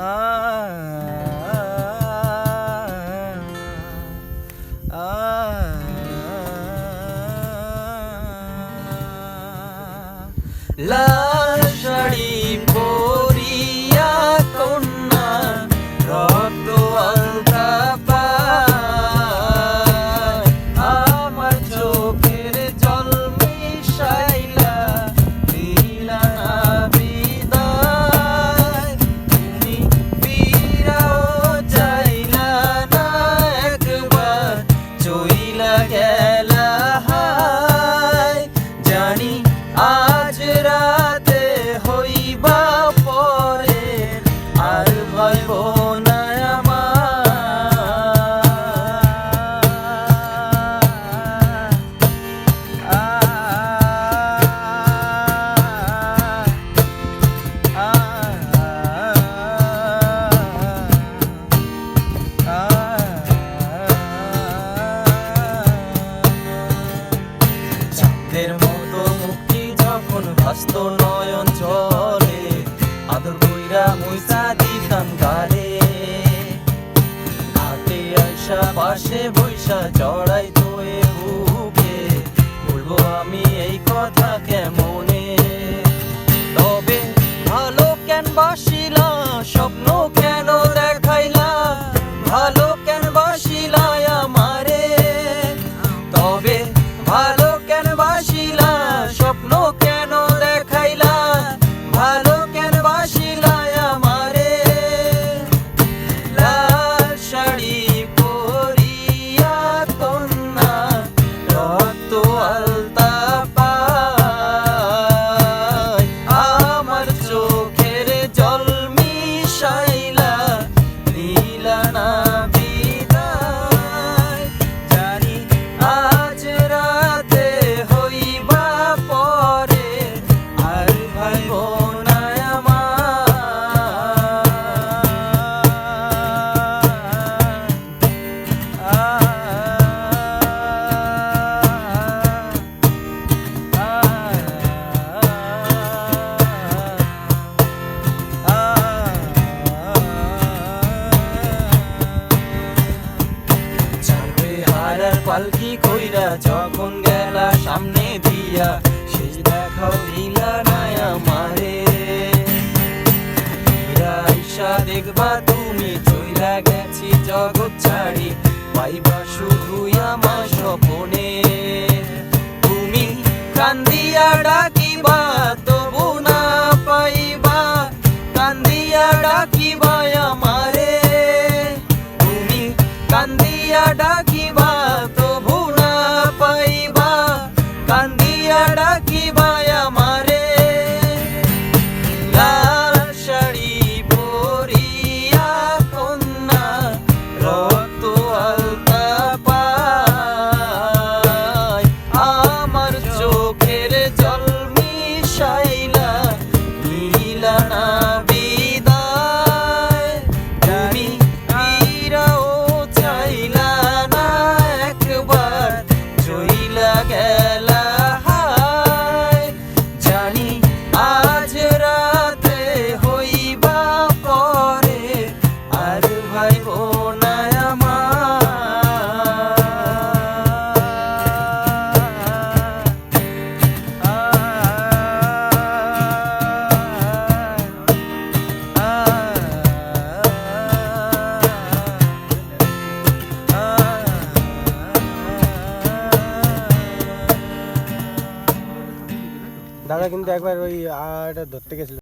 Ah, ah, ah, Love কইরা মুইসা দিতাম গারে ঘাটে আইসা পাশে বৈশা জড়াই পালকি কইরা যখন গেলা সামনে দিয়া শেষ দেখাও দিলা না আমারে আইসা দেখবা তুমি, চইলা গেছি জগৎ ছাড়ি, পাইবা শুধু আমার স্বপনে। তুমি কান্দিয়া ডাকিবা, তবু না পাইবা কান্দিয়া ডাকিবা আমারে কান্দিয়া ডাকিবা আমারে লাল শাড়ি পরিয়া কন্যা রক্ত আলতা পায় দাদা কিন্তু একবার ওই আটা ধরতে গেছিল।